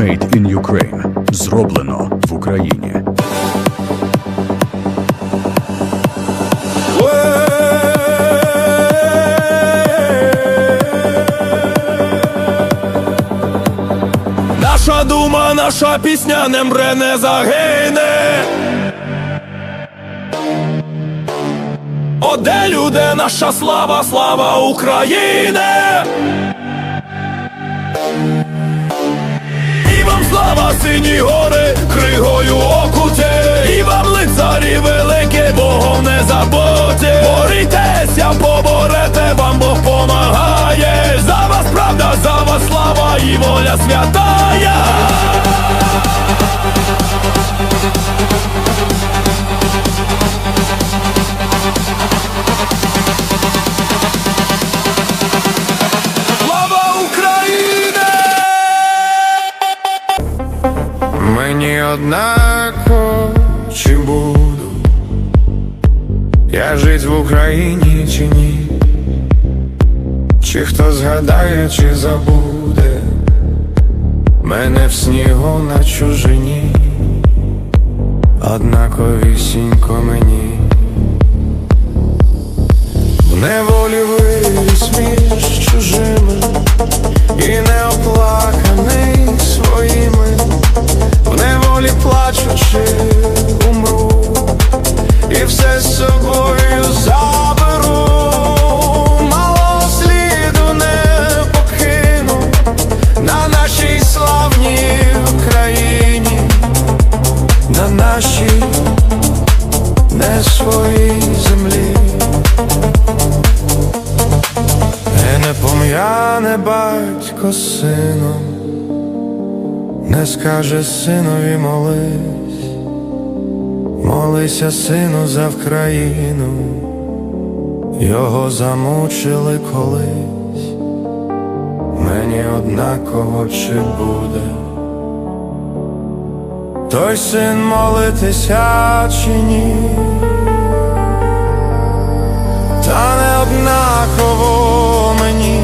Made in Ukraine. Зроблено в Україні. Наша дума, наша пісня не мре, не загине. О, де люди, наша слава, слава України. Слава, сині гори, кригою окуті, і вам лицарі велике, Богом не забуті. Борітеся, поборете, вам Бог помагає. За вас правда, за вас слава і воля святая. Мені однаково чи буду я жить в Україні чи ні, чи хто згадає, чи забуде мене в снігу на чужині, однаковісінько мені. В неволі виріс між чужими і неоплаканий своїми, неволі плачучи умру, і все з собою заберу, мало сліду не покину на нашій славній Україні, на нашій не своїй землі. Не пом'яне батько сином, не скаже синові молись, молися сину за Вкраїну, його замучили колись, мені однаково чи буде. Той син молитися чи ні, та не однаково мені,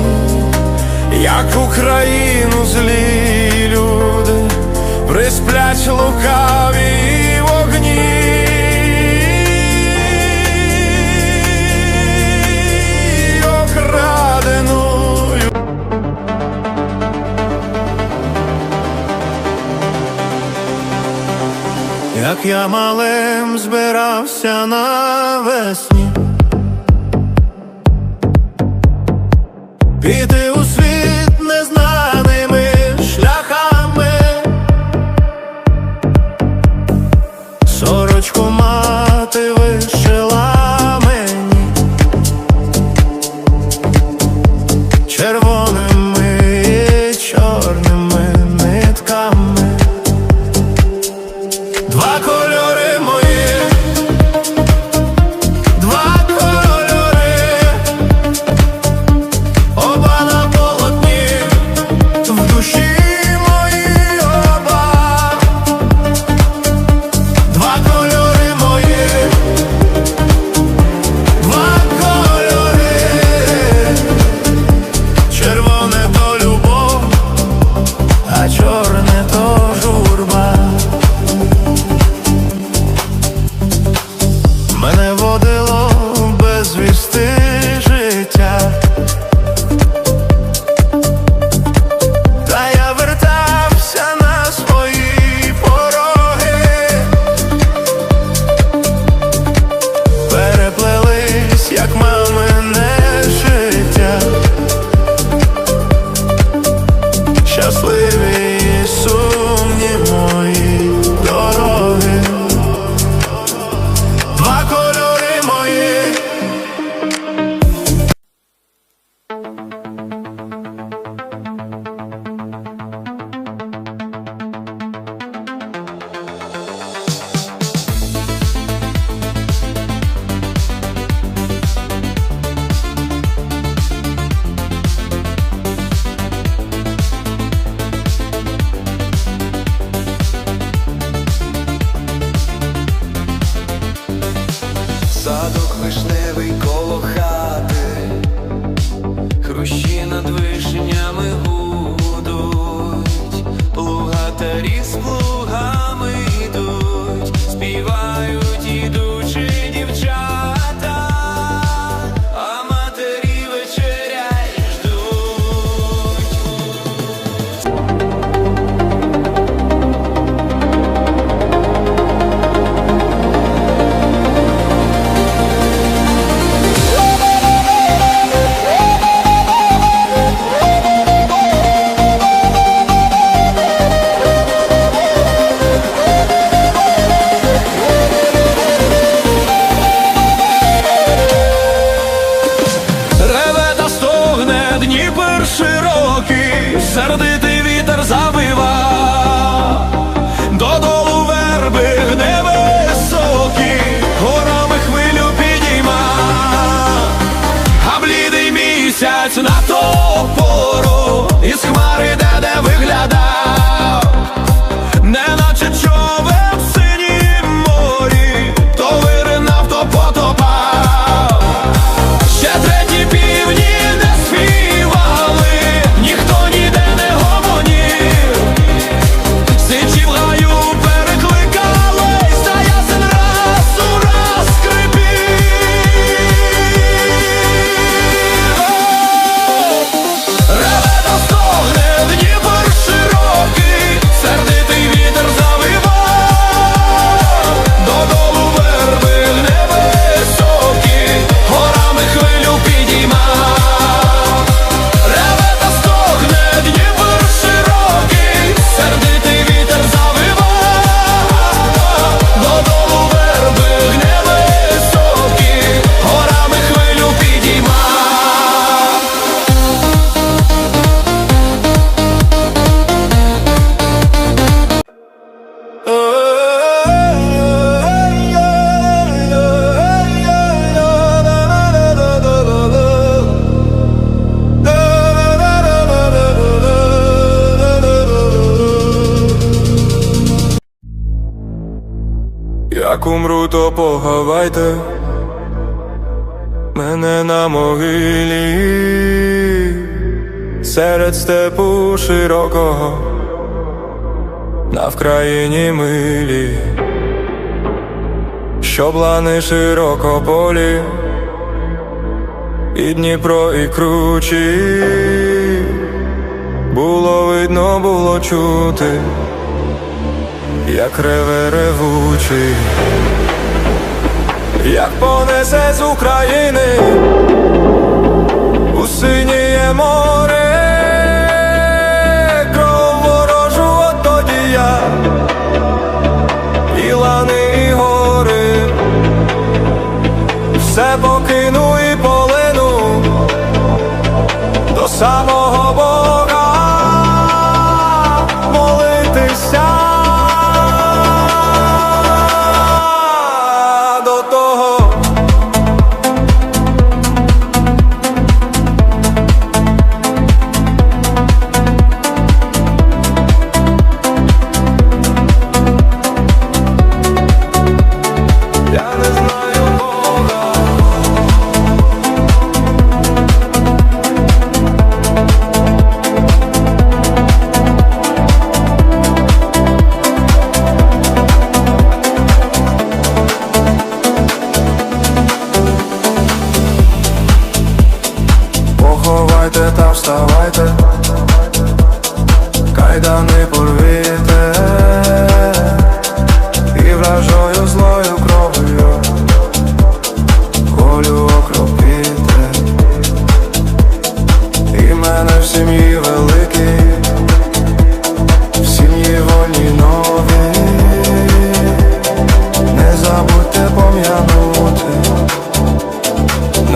як Україну злі присплять лукаві вогні. Як я малим збирався навесні Піти у світ широкий, сердитий. Як умру, то поховайте мене на могилі. Серед степу широкого на Вкраїні милі, що лани широкополі, і Дніпро, і кручі, було видно, було чути, як реве ревучий, як понесе з України у синіє море, кров ворожу от тоді я, і лани, і гори, все покину і полину до самого Бога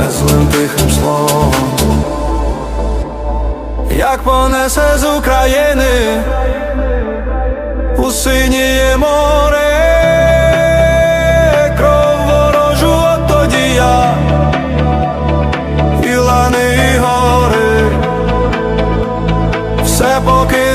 не злим тихим словом, як понесе з України у синіє море, кров от тоді я і лани і все поки.